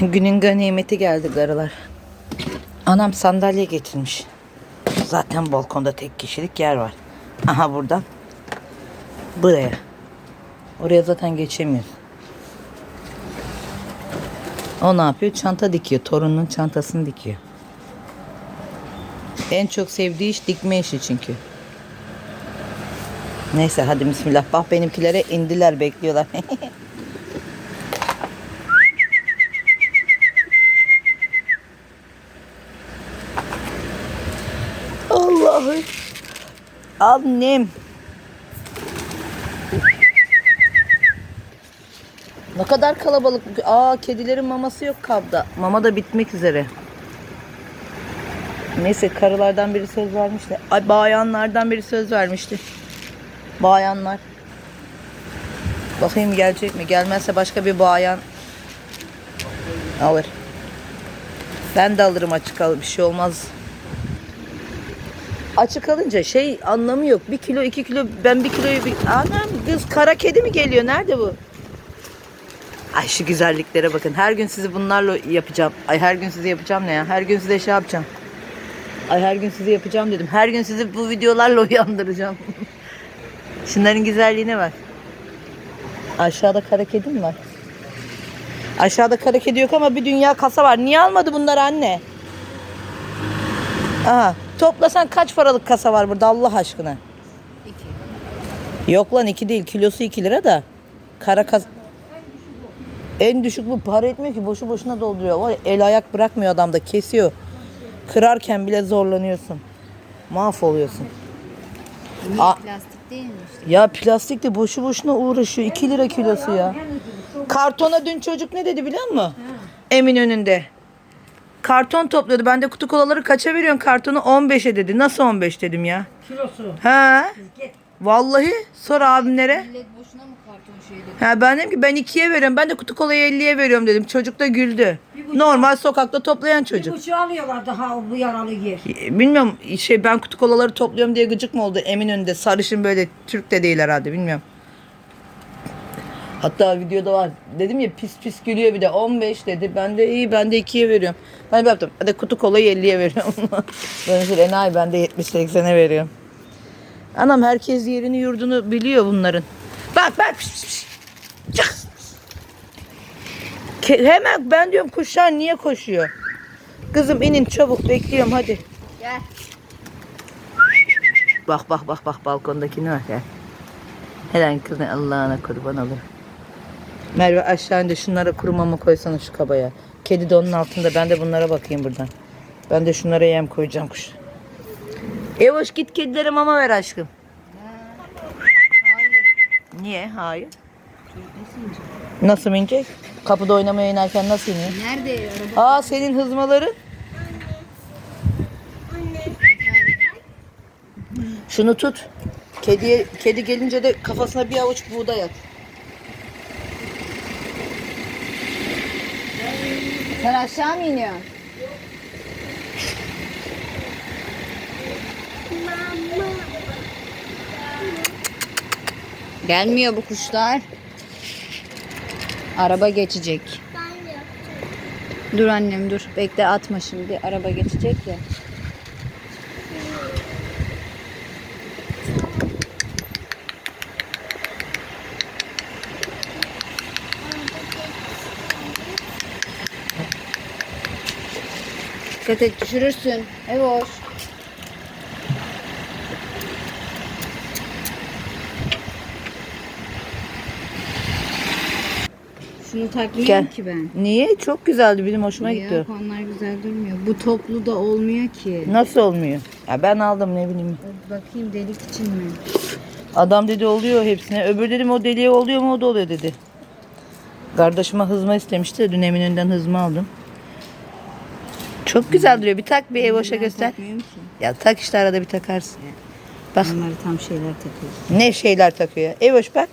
Günün ganimeti geldi garılar. Anam sandalye getirmiş. Zaten balkonda tek kişilik yer var. Aha buradan. Buraya. Oraya zaten geçemiyoruz. O ne yapıyor? Çanta dikiyor. Torunun çantasını dikiyor. En çok sevdiği iş dikme işi çünkü. Neyse hadi bismillah. Bak benimkilere indiler bekliyorlar. Allah'ım. Annem. Ne kadar kalabalık. Aa kedilerin maması yok kabda. Mama da bitmek üzere. Neyse karılardan biri söz vermişti. Ay bayanlardan biri söz vermişti. Bayanlar. Bakayım gelecek mi? Gelmezse başka bir bayan alır. Ben de alırım açık al bir şey olmaz. Açık alınca şey anlamı yok. Bir kilo iki kilo ben bir kiloyu bir... Anam kız kara kedi mi geliyor? Nerede bu? Ay şu güzelliklere bakın. Her gün sizi bunlarla yapacağım. Ay her gün sizi yapacağım ne ya? Her gün size şey yapacağım. Ay her gün sizi yapacağım dedim. Her gün sizi bu videolarla uyandıracağım. Şunların güzelliğine bak. Aşağıda kara kedi mi var? Aşağıda kara kedi yok ama bir dünya kasa var. Niye almadı bunları anne? Aha. Toplasan kaç paralık kasa var burada Allah aşkına? Yok lan iki değil. Kilosu iki lira da. Kara kas... En düşük bu para etmiyor ki. Boşu boşuna dolduruyor. Var ya, el ayak bırakmıyor adam da kesiyor. Kırarken bile zorlanıyorsun. Mahvoluyorsun. Niye plastik değil mi işte? Ya plastik de boşu boşuna uğraşıyor. 2 lira kilosu ya. Kartona dün çocuk ne dedi biliyor musun? Emin önünde. Karton topluyordu. Ben de kutu kolaları kaça veriyorsun kartonu? 15'e dedi. Nasıl 15 dedim ya. Kilosu. He. Vallahi sor abimlere. Millet boşuna mı karton şeyde? Ha ben dedim ki ben 2'ye veriyorum. Ben de kutu kolayı 50'ye veriyorum dedim. Çocuk da güldü. Normal sokakta toplayan Bir çocuk. buçuğu alıyorlar daha bu yaralı yer. Bilmiyorum şey ben kutu kolaları topluyorum diye gıcık mı oldu Eminönü'nde sarışın böyle Türk de değil herhalde bilmiyorum. Hatta videoda var. Dedim ya pis pis gülüyor bir de 15 dedi. Ben de iyi ben de 2'ye veriyorum. Ben de yaptım. Hadi kutu kolayı 50'ye veriyorum. ben de enayi ben de 70-80'e veriyorum. Anam herkes yerini yurdunu biliyor bunların. Bak bak. Çık. Ke- hemen ben diyorum kuşlar niye koşuyor? Kızım inin çabuk bekliyorum hadi. Gel. Bak bak bak bak balkondaki ne var ya. Helen kızın Allah'ına kurban olur. Merve aşağı indi şunlara kuru mama koysana şu kabaya. Kedi de onun altında ben de bunlara bakayım buradan. Ben de şunlara yem koyacağım kuş. Evoş git kedilere mama ver aşkım. Hayır. Niye? Hayır. Nasıl inecek? Nasıl inecek? Kapıda oynamaya inerken nasıl iniyor? Nerede araba? Aa senin hızmaların. Şunu tut. Kediye, kedi gelince de kafasına bir avuç buğday at. Sen aşağı mı iniyorsun? Gelmiyor bu kuşlar. Araba geçecek. Dur annem dur. Bekle atma şimdi. Araba geçecek ya. Dikkat et düşürürsün. Evet. Şunu takmıyorum Gel. ki ben. Niye? Çok güzeldi. Benim hoşuma gitti. Yok onlar güzel durmuyor. Bu toplu da olmuyor ki. Nasıl olmuyor? Ya ben aldım ne bileyim. Bakayım delik için mi? Adam dedi oluyor hepsine. Öbür dedim o deliğe oluyor mu o da oluyor dedi. Kardeşime hızma istemişti. Dün Eminönü'nden hızma aldım. Çok güzel duruyor. Bir tak bir Evoş'a Ben göster. Ya tak işte arada bir takarsın. Bak Onları tam şeyler takıyor. ne şeyler takıyor. Evoş bak.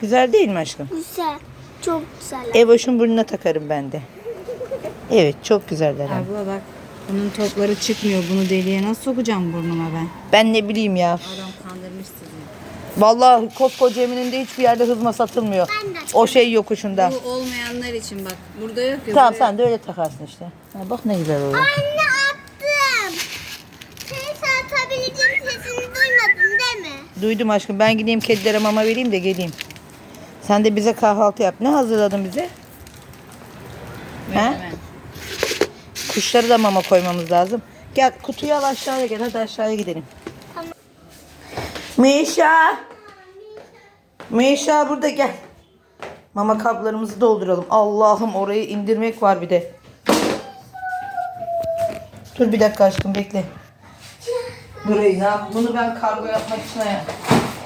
Güzel değil mi aşkım? Güzel. Çok güzel. Evoş'un burnuna takarım ben de. Evet çok güzeller. ama. Abla bak bunun topları çıkmıyor. Bunu deliğe nasıl sokacağım burnuma ben? Ben ne bileyim ya. Adam kandırmış sizi. Vallahi koskoca Emin'in hiçbir yerde hızma satılmıyor. Ben de. O şey yokuşunda. Bu olmayanlar için bak. Burada yok ya. Tamam buraya- sen de öyle takarsın işte. Ha, bak ne güzel oluyor. Anne attım. Ses atabileceğim sesini duymadın değil mi? Duydum aşkım. Ben gideyim kedilere mama vereyim de geleyim. Sen de bize kahvaltı yap. Ne hazırladın bize? He? Menemen. Kuşları da mama koymamız lazım. Gel kutuyu al aşağıya gel. Hadi aşağıya gidelim. Mişa. Mişa burada gel. Mama kaplarımızı dolduralım. Allah'ım orayı indirmek var bir de. Dur bir dakika aşkım bekle. Burayı yap? Bunu ben kargo yapmak için ayar.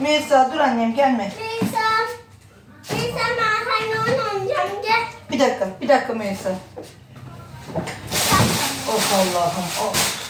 Melisa dur annem gelme. Neyse. Neyse ben seninle oynayacağım. Gel. Bir dakika, bir dakika Melisa. Of Allah'ım, of.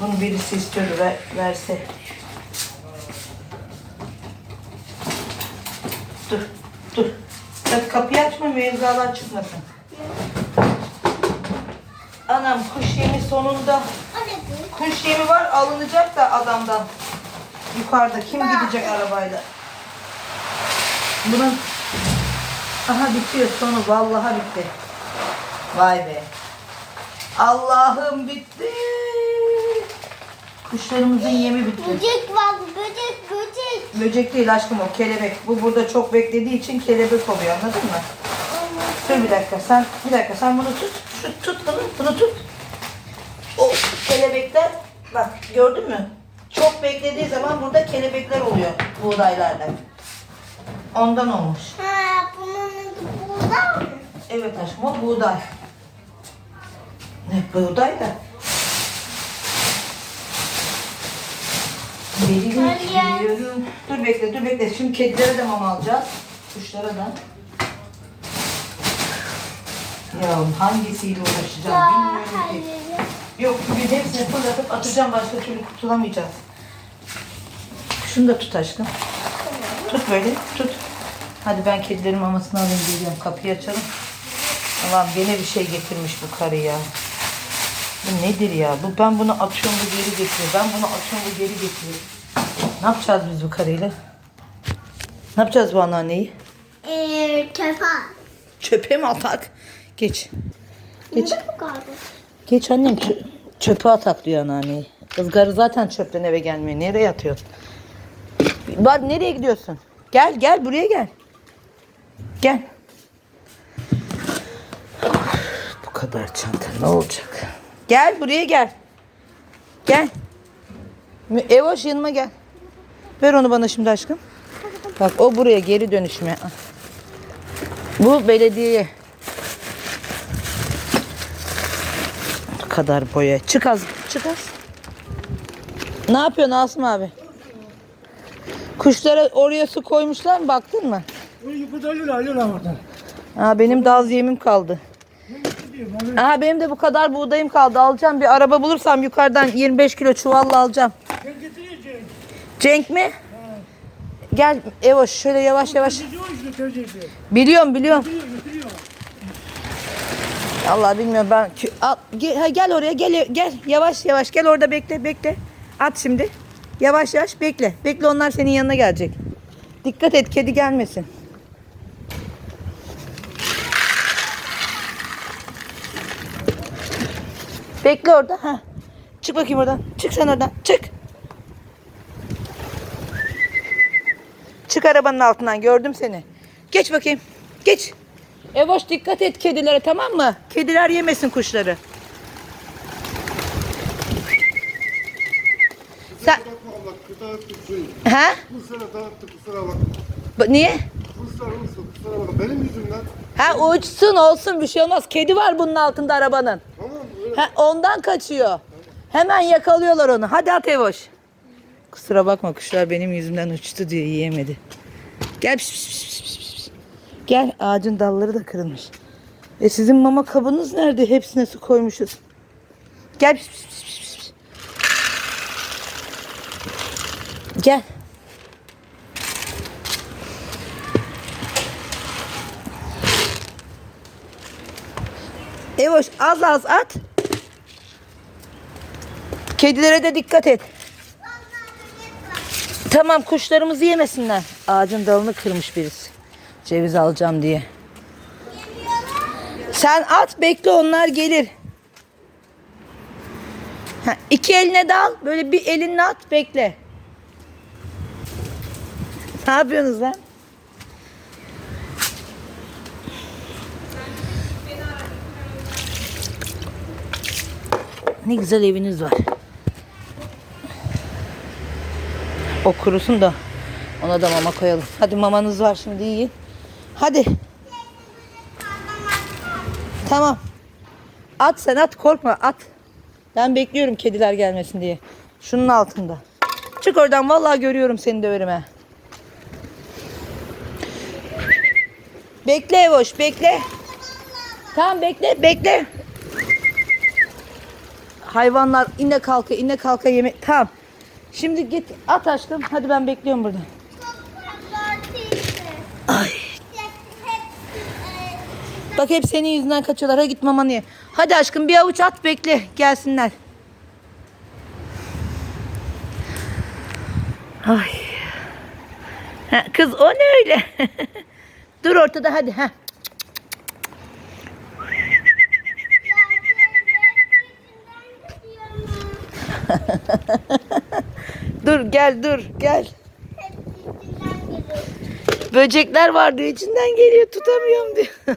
Bunu birisi istiyordu, ver, verse. Dur, dur. Bak kapıyı açma, mevzalar çıkmasın. Anam kuş yemi sonunda. Kuş yemi var, alınacak da adamdan. Yukarıda kim gidecek arabayla? Bunun Aha bitiyor sonu vallahi bitti. Vay be. Allah'ım bitti. Kuşlarımızın yemi bitti. Böcek var. Böcek böcek. Değil aşkım o kelebek. Bu burada çok beklediği için kelebek oluyor anladın mı? Dur bir dakika sen bir dakika sen bunu tut. Şu, tut bunu bunu tut. O kelebekler bak gördün mü? Çok beklediği zaman burada kelebekler oluyor buğdaylarla. Ondan olmuş. Ha bunun adı burada mı? Evet aşkım o buğday. Ne buğday da. Veriyorum. Dur bekle dur bekle. Şimdi kedilere de mama alacağız. Kuşlara da. Ya hangisiyle uğraşacağım bilmiyorum ki. Yok bugün hepsini fırlatıp atacağım başka türlü kurtulamayacağız. Şunu da tut aşkım. Tut böyle tut. Hadi ben kedilerin mamasını alayım geliyorum. Kapıyı açalım. Allah'ım gene bir şey getirmiş bu karı ya. Bu nedir ya? Bu ben bunu atıyorum bu geri getiriyor. Ben bunu atıyorum bu geri getiriyor. Ne yapacağız biz bu karıyla? Ne yapacağız bu anneanneyi? Eee tefa. Çöpe mi atak? Geç. Geç. Geç annem çö- çöpe atak diyor anneanneyi. Kızgarı zaten çöpten eve gelmiyor. Nereye atıyor? Bak nereye gidiyorsun? Gel gel buraya gel. Gel. Bu kadar çanta ne olacak? Gel buraya gel. Gel. Evoş yanıma gel. Ver onu bana şimdi aşkım. Bak o buraya geri dönüşme. Bu belediyeye. Bu kadar boya. Çık az. Çık az. Ne yapıyorsun Asım abi? Kuşlara oraya su koymuşlar mı? Baktın mı? Aa, benim daz yemim kaldı. Aa, benim de bu kadar buğdayım kaldı. Alacağım bir araba bulursam yukarıdan 25 kilo çuvalla alacağım. Getireceğim. Cenk mi? Gel Evoş şöyle yavaş yavaş. Biliyorum biliyorum. Allah bilmiyorum ben. Al, gel, ha, gel oraya gel gel yavaş yavaş gel orada bekle bekle. At şimdi. Yavaş yavaş bekle. Bekle onlar senin yanına gelecek. Dikkat et kedi gelmesin. Bekle orada. Ha. Çık bakayım oradan. Çık sen oradan. Çık. Çık arabanın altından. Gördüm seni. Geç bakayım. Geç. Evoş dikkat et kedilere tamam mı? Kediler yemesin kuşları. Sen... Bu sene dağıttı kusura bak. Niye? Kuşlar uçtu kusura bak. Benim yüzümden. Ha uçsun olsun bir şey olmaz. Kedi var bunun altında arabanın. Ha, ondan kaçıyor. Hemen yakalıyorlar onu. Hadi at Evoş. Kusura bakma kuşlar benim yüzümden uçtu diye yiyemedi. Gel. pis, pis, pis, pis, pis. Gel ağacın dalları da kırılmış. E sizin mama kabınız nerede? Hepsine su koymuşuz. Gel. pis, pis, pis, pis. Gel. Evoş az az at. Kedilere de dikkat et. Tamam kuşlarımızı yemesinler. Ağacın dalını kırmış birisi. Ceviz alacağım diye. Sen at bekle onlar gelir. Ha, iki eline dal. Böyle bir elinle at bekle. Ne yapıyorsunuz lan? Ne güzel eviniz var. O kurusun da ona da mama koyalım. Hadi mamanız var şimdi yiyin. Hadi. Tamam. At sen at korkma at. Ben bekliyorum kediler gelmesin diye. Şunun altında. Çık oradan vallahi görüyorum seni döverim ha. Bekle Evoş bekle. Tamam bekle bekle. Hayvanlar ine kalka ine kalka yeme. Tamam. Şimdi git at aşkım. Hadi ben bekliyorum burada. Ay. Bak hep senin yüzünden kaçıyorlar. Hadi git mamanı ye. Hadi aşkım bir avuç at bekle. Gelsinler. Ay. Ha, kız o ne öyle? Dur ortada hadi. Ha. Dur gel dur gel. Böcekler var diyor içinden geliyor tutamıyorum diyor.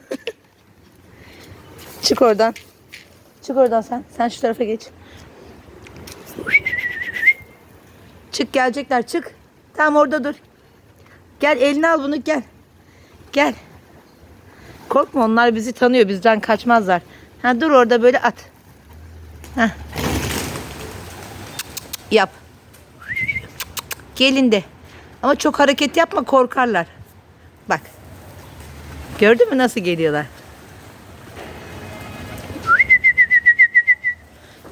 Çık oradan. Çık oradan sen. Sen şu tarafa geç. Çık gelecekler çık. Tamam orada dur. Gel eline al bunu gel. Gel. Korkma onlar bizi tanıyor. Bizden kaçmazlar. Ha dur orada böyle at. Ha. Yap. Gelin de. Ama çok hareket yapma korkarlar. Bak. Gördün mü nasıl geliyorlar?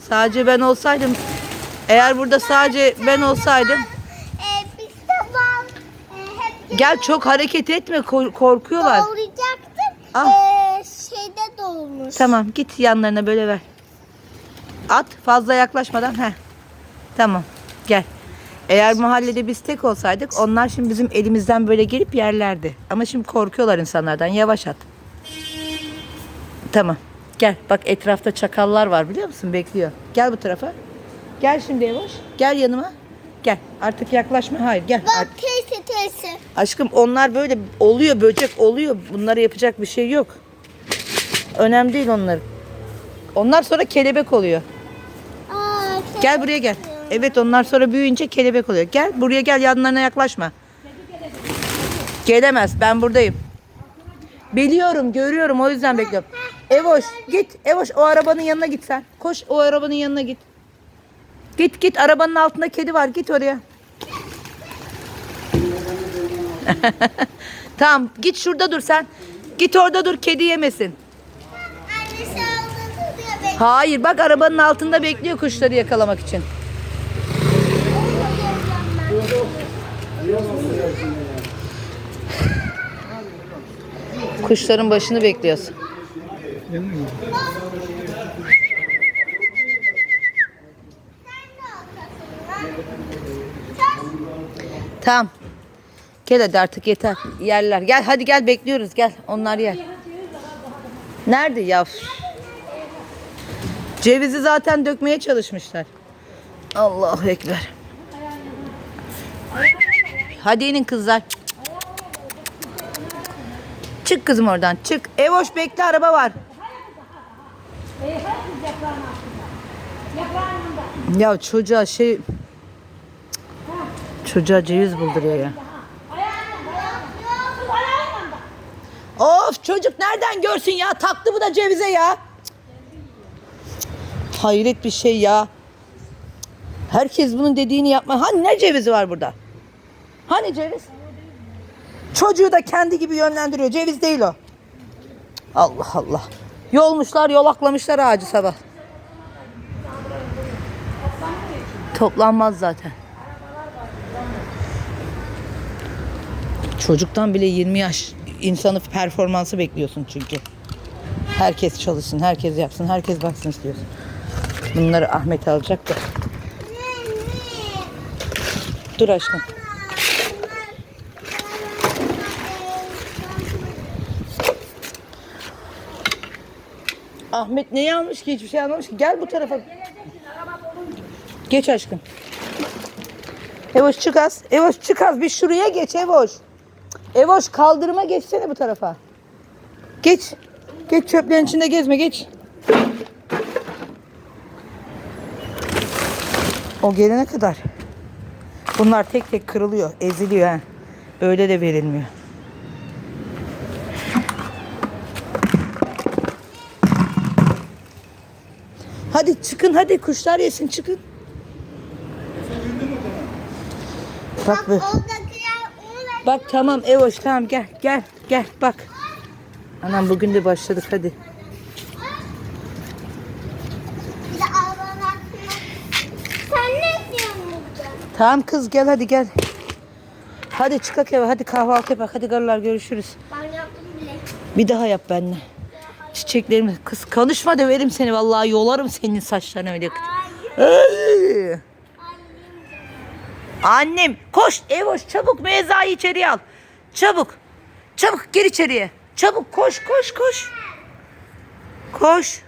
Sadece ben olsaydım eğer burada sadece ben olsaydım Ee, e, gel çok hareket etme kor- korkuyorlar. doğrayacaktım. Al. Ee, şeyde dolmuş. Tamam git yanlarına böyle ver. At fazla yaklaşmadan. Heh. Tamam gel. Eğer mahallede biz tek olsaydık onlar şimdi bizim elimizden böyle gelip yerlerdi. Ama şimdi korkuyorlar insanlardan. Yavaş at. Tamam. Gel bak etrafta çakallar var biliyor musun? Bekliyor. Gel bu tarafa. Gel şimdi yavaş. Gel yanıma. Gel. Artık yaklaşma. Hayır gel. Bak Artık- teyze teyze. Aşkım onlar böyle oluyor böcek oluyor. Bunlara yapacak bir şey yok. Önemli değil onlar. Onlar sonra kelebek oluyor. Aa, Gel buraya gel. Evet onlar sonra büyüyünce kelebek oluyor. Gel buraya gel yanlarına yaklaşma. Gelemez ben buradayım. Biliyorum görüyorum o yüzden bekliyorum. Evoş git Evoş o arabanın yanına git sen. Koş o arabanın yanına git. Git git arabanın altında kedi var git oraya. tamam git şurada dur sen. Git orada dur kedi yemesin. Hayır bak arabanın altında bekliyor kuşları yakalamak için. Kuşların başını bekliyorsun. Tamam. Gel hadi artık yeter. Yerler. Gel hadi gel bekliyoruz gel. Onlar yer. Nerede ya? Cevizi zaten dökmeye çalışmışlar. Allahu Ekber. Hadi inin kızlar. Çık kızım oradan çık. Evoş bekle araba var. Ya çocuğa şey... Çocuğa ceviz bulduruyor ya. Of çocuk nereden görsün ya? Taktı bu da cevize ya. Hayret bir şey ya. Herkes bunun dediğini yapma. Hani ne cevizi var burada? Hani ceviz? Çocuğu da kendi gibi yönlendiriyor. Ceviz değil o. Allah Allah. Yolmuşlar, yolaklamışlar ağacı sabah. Toplanmaz zaten. Çocuktan bile 20 yaş insanı performansı bekliyorsun çünkü. Herkes çalışsın, herkes yapsın, herkes baksın istiyorsun. Bunları Ahmet alacak da. Dur aşkım. Ahmet neyi almış ki? Hiçbir şey almamış ki. Gel bu tarafa. Geç aşkım. Evoş çık az. Evoş çık az. Bir şuraya geç Evoş. Evoş kaldırıma geçsene bu tarafa. Geç. Geç çöplerin içinde gezme geç. O gelene kadar. Bunlar tek tek kırılıyor, eziliyor ha. Öyle de verilmiyor. Hadi çıkın hadi kuşlar yesin çıkın. Bak bu. Bak tamam Evoş tamam gel gel gel bak. Anam bugün de başladık hadi. Tamam kız gel hadi gel. Hadi çıkak eve hadi kahvaltı yapak hadi karılar görüşürüz. Ben yaptım bile. Bir daha yap benimle. Çiçeklerimi kız konuşma döverim seni vallahi yolarım senin saçlarına öyle. Annem koş Evoş çabuk mezayı içeriye al. Çabuk. Çabuk gir içeriye. Çabuk koş koş koş. Koş.